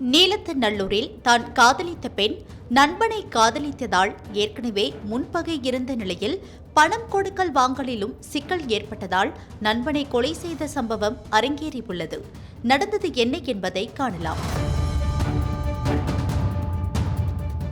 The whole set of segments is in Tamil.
நீலத்து நல்லூரில் தான் காதலித்த பெண் நண்பனை காதலித்ததால் ஏற்கனவே முன்பகை இருந்த நிலையில் பணம் கொடுக்கல் வாங்கலிலும் சிக்கல் ஏற்பட்டதால் நண்பனை கொலை செய்த சம்பவம் அரங்கேறியுள்ளது. நடந்தது என்ன என்பதை காணலாம்.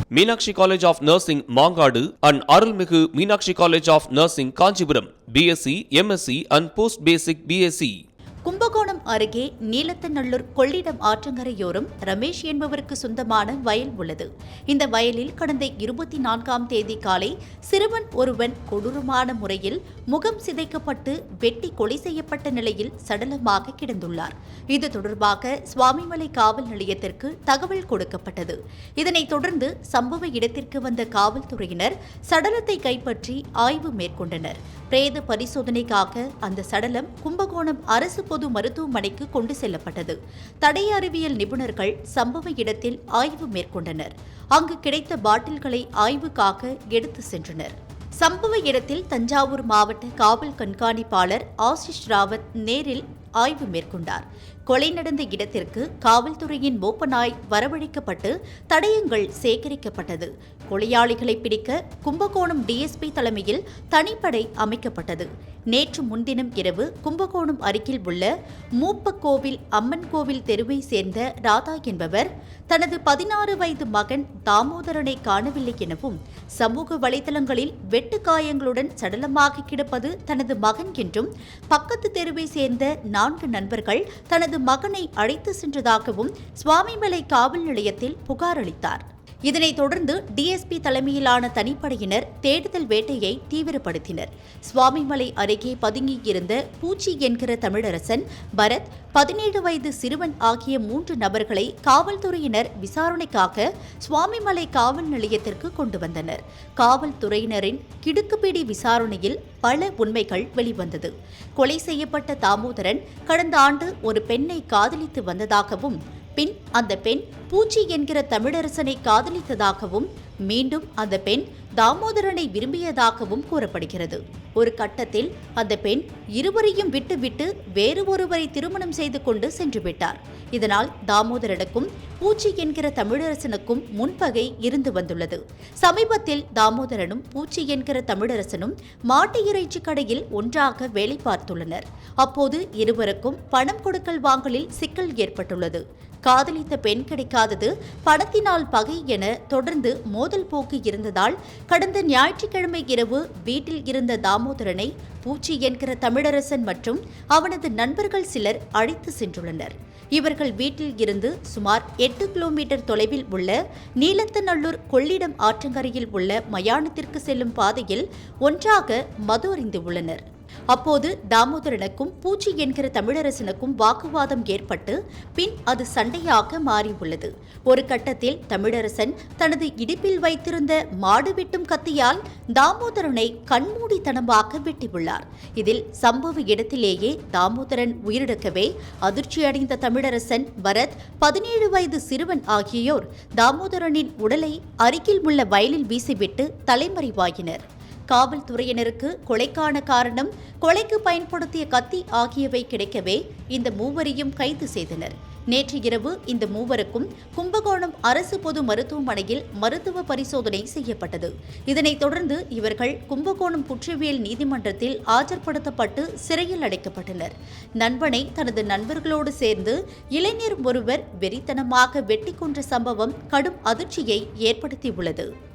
Meenakshi college of nursing Mangadu and Arulmigu Meenakshi college of nursing Kanchipuram BSc MSc and post basic BSc Kumbakonam அருகே நீலத்தநல்லூர் கொள்ளிடம் ஆற்றங்கரையோரம் ரமேஷ் என்பவருக்கு சொந்தமான வயல் உள்ளது. இந்த வயலில் கடந்த இருபத்தி நான்காம் தேதி காலை சிறுவன் ஒருவன் கொடூரமான முறையில் முகம் சிதைக்கப்பட்டு வெட்டி கொலை செய்யப்பட்ட நிலையில் சடலமாக கிடந்துள்ளார். இது தொடர்பாக சுவாமிமலை காவல் நிலையத்திற்கு தகவல் கொடுக்கப்பட்டது. இதனைத் தொடர்ந்து சம்பவ இடத்திற்கு வந்த காவல்துறையினர் சடலத்தை கைப்பற்றி ஆய்வு மேற்கொண்டனர். பிரேத பரிசோதனைக்காக அந்த சடலம் கும்பகோணம் அரசு பொது மருத்துவமனைக்கு கொண்டு செல்லப்பட்டது. தடய அறிவியல் நிபுணர்கள் சம்பவ இடத்தில் ஆய்வு மேற்கொண்டனர். அங்கு கிடைத்த பாட்டில்களை ஆய்வுக்காக எடுத்து சென்றனர். சம்பவ இடத்தில் தஞ்சாவூர் மாவட்ட காவல் கண்காணிப்பாளர் ஆசிஷ் ராவத் நேரில் ஆய்வு மேற்கொண்டார். கொலை நடந்த இடத்திற்கு காவல்துறையின் மோப்ப வரவழைக்கப்பட்டு தடயங்கள் சேகரிக்கப்பட்டது. கொலையாளிகளை பிடிக்க கும்பகோணம் டிஎஸ்பி தலைமையில் தனிப்படை அமைக்கப்பட்டது. நேற்று முன்தினம் இரவு கும்பகோணம் அருகில் உள்ள மூப்பக்கோவில் அம்மன் கோவில் தெருவை சேர்ந்த ராதா என்பவர் தனது பதினாறு வயது மகன் தாமோதரனை காணவில்லை எனவும் சமூக வலைதளங்களில் வெட்டு காயங்களுடன் சடலமாக கிடப்பது தனது மகன் என்றும் பக்கத்து தெருவை சேர்ந்த நான்கு நண்பர்கள் தனது மகனை அழைத்து சென்றதாகவும் சுவாமிமலை காவல் நிலையத்தில் புகார் அளித்தார். இதனைத் தொடர்ந்து டிஎஸ்பி தலைமையிலான தனிப்படையினர் தேடுதல் வேட்டையை தீவிரப்படுத்தினர். சுவாமிமலை அருகே பதுங்கியிருந்த பூச்சி என்கிற தமிழரசன் பரத் பதினேழு வயது சிறுவன் ஆகிய மூன்று நபர்களை காவல்துறையினர் விசாரணைக்காக சுவாமிமலை காவல் நிலையத்திற்கு கொண்டு வந்தனர். காவல்துறையினரின் கிடுக்குப்பிடி விசாரணையில் பல உண்மைகள் வெளிவந்தது. கொலை செய்யப்பட்ட தாமோதரன் கடந்த ஆண்டு ஒரு பெண்ணை காதலித்து வந்ததாகவும் பின் அந்த பெண் பூச்சி என்கிற தமிழரசனை காதலித்ததாகவும் மீண்டும் அந்த பெண் தாமோதரனை விரும்பியதாகவும் கூறப்படுகிறது. ஒரு கட்டத்தில் அந்த பெண் இருவரையும் விட்டுவிட்டு வேறு ஒருவரை திருமணம் செய்து கொண்டு சென்று விட்டார் இதனால் தாமோதரனுக்கும் பூச்சி என்கிற தமிழரசனுக்கும் முன்பகை இருந்து வந்துள்ளது. சமீபத்தில் தாமோதரனும் பூச்சி என்கிற தமிழரசனும் மாட்டு இறைச்சி கடையில் ஒன்றாக வேலை பார்த்துள்ளனர். அப்போது இருவருக்கும் பணம் கொடுக்கல் வாங்கலில் சிக்கல் ஏற்பட்டுள்ளது. காதலித்த பெண் கிடைக்காதது பணத்தினால் பகை என தொடர்ந்து மோதல் போக்கு இருந்ததால் கடந்த ஞாயிற்றுக்கிழமை இரவு வீட்டில் இருந்த தாமோதரனை பூச்சி என்கிற தமிழரசன் மற்றும் அவனது நண்பர்கள் சிலர் அழைத்து சென்றுள்ளனர். இவர்கள் வீட்டில் இருந்து சுமார் எட்டு கிலோமீட்டர் தொலைவில் உள்ள நீலத்தநல்லூர் கொள்ளிடம் ஆற்றங்கரையில் உள்ள மயானத்திற்கு செல்லும் பாதையில் ஒன்றாக மது அறிந்துள்ளனர் அப்போது தாமோதரனுக்கும் பூச்சி என்கிற தமிழரசனுக்கும் வாக்குவாதம் ஏற்பட்டு பின் அது சண்டையாக மாறியுள்ளது. ஒரு கட்டத்தில் தமிழரசன் தனது இடுப்பில் வைத்திருந்த மாடு வெட்டும் கத்தியால் தாமோதரனை கண்மூடித்தனமாக வெட்டியுள்ளார். இதில் சம்பவ இடத்திலேயே தாமோதரன் உயிரிழக்கவே அதிர்ச்சியடைந்த தமிழரசன் பரத் பதினேழு வயது சிறுவன் ஆகியோர் தாமோதரனின் உடலை அருகில் உள்ள வயலில் வீசிவிட்டு தலைமறைவாயினர். காவல்துறையினருக்கு கொலைக்கான காரணம் கொலைக்கு பயன்படுத்திய கத்தி ஆகியவை கிடைக்கவே இந்த மூவரையும் கைது செய்தனர். நேற்று இரவு இந்த மூவருக்கும் கும்பகோணம் அரசு பொது மருத்துவமனையில் மருத்துவ பரிசோதனை செய்யப்பட்டது. இதனைத் தொடர்ந்து இவர்கள் கும்பகோணம் குற்றவியல் நீதிமன்றத்தில் ஆஜர்படுத்தப்பட்டு சிறையில் அடைக்கப்பட்டனர். நண்பனை தனது நண்பர்களோடு சேர்ந்து இளைஞர் ஒருவர் வெறித்தனமாக வெட்டி கொன்ற சம்பவம் கடும் அதிர்ச்சியை ஏற்படுத்தியுள்ளது.